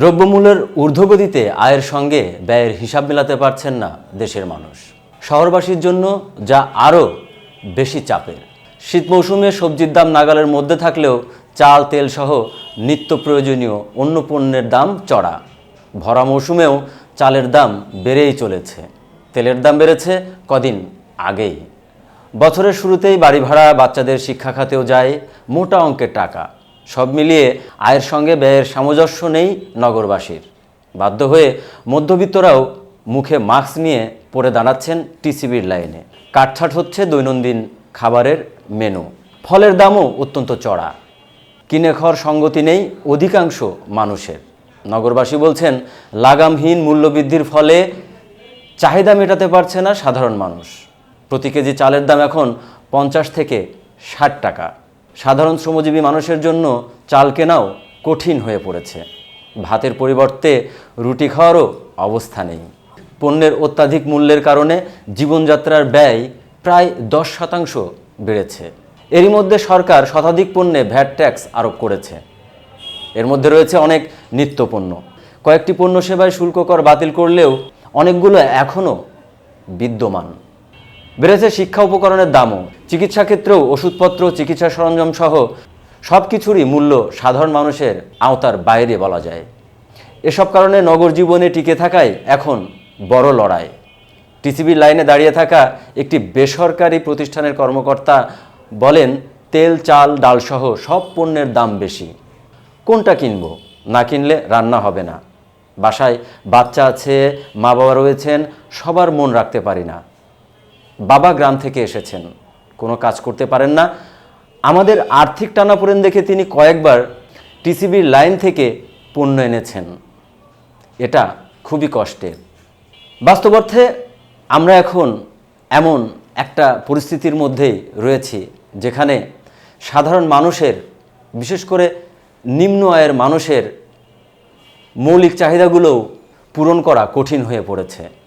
দ্রব্যমূল্যের ঊর্ধ্বগতিতে আয়ের সঙ্গে ব্যয়ের হিসাব মেলাতে পারছেন না দেশের মানুষ। শহরবাসীর জন্য যা আরও বেশি চাপের। শীত মৌসুমে সবজির দাম নাগালের মধ্যে থাকলেও চাল, তেল সহ নিত্য প্রয়োজনীয় অন্য পণ্যের দাম চড়া। ভরা মৌসুমেও চালের দাম বেড়েই চলেছে। তেলের দাম বেড়েছে কদিন আগেই। বছরের শুরুতেই বাড়ি ভাড়া বাচ্চাদের শিক্ষা খাতেও যায় মোটা অঙ্কের টাকা। সব মিলিয়ে আয়ের সঙ্গে ব্যয়ের সামঞ্জস্য নেই নগরবাসীর। বাধ্য হয়ে মধ্যবিত্তরাও মুখে মাস্ক নিয়ে পড়ে দাঁড়াচ্ছেন টিসিবির লাইনে। কাটছাট হচ্ছে দৈনন্দিন খাবারের মেনু। ফলের দামও অত্যন্ত চড়া। কিনে খাওয়ার সঙ্গতি নেই অধিকাংশ মানুষের। নগরবাসী বলছেন, লাগামহীন মূল্যবৃদ্ধির ফলে চাহিদা মেটাতে পারছে না সাধারণ মানুষ। প্রতি কেজি চালের দাম এখন পঞ্চাশ থেকে ষাট টাকা। সাধারণ শ্রমজীবী মানুষের জন্য চাল কেনাও কঠিন হয়ে পড়েছে। ভাতের পরিবর্তে রুটি খাওয়ারও অবস্থা নেই। পণ্যের অত্যাধিক মূল্যের কারণে জীবনযাত্রার ব্যয় প্রায় দশ শতাংশ বেড়েছে। এরই মধ্যে সরকার শতাধিক পণ্যে ভ্যাট ট্যাক্স আরোপ করেছে। এর মধ্যে রয়েছে অনেক নিত্যপণ্য। কয়েকটি পণ্য সেবায় শুল্ক কর বাতিল করলেও অনেকগুলো এখনও বিদ্যমান। বেড়েছে শিক্ষা উপকরণের দামও। চিকিৎসা ক্ষেত্রেও ওষুধপত্র, চিকিৎসা সরঞ্জাম সহ সব কিছুরই মূল্য সাধারণ মানুষের আওতার বাইরে বলা যায়। এসব কারণে নগর জীবনে টিকে থাকায় এখন বড় লড়াই। টিসিবির লাইনে দাঁড়িয়ে থাকা একটি বেসরকারি প্রতিষ্ঠানের কর্মকর্তা বলেন, তেল, চাল, ডালসহ সব পণ্যের দাম বেশি। কোনটা কিনব? না কিনলে রান্না হবে না। বাসায় বাচ্চা আছে মা বাবা রয়েছেন, সবার মন রাখতে পারি না। বাবা গ্রাম থেকে এসেছেন। কোনো কাজ করতে পারেন না। আমাদের আর্থিক টানাপোড়েন দেখে তিনি কয়েকবার টিসিবির লাইন থেকে পণ্য এনেছেন। এটা খুবই কষ্টের বাস্তব অর্থে আমরা এখন এমন একটা পরিস্থিতির মধ্যেই রয়েছি, যেখানে সাধারণ মানুষের, বিশেষ করে নিম্ন আয়ের মানুষের মৌলিক চাহিদাগুলোও পূরণ করা কঠিন হয়ে পড়েছে।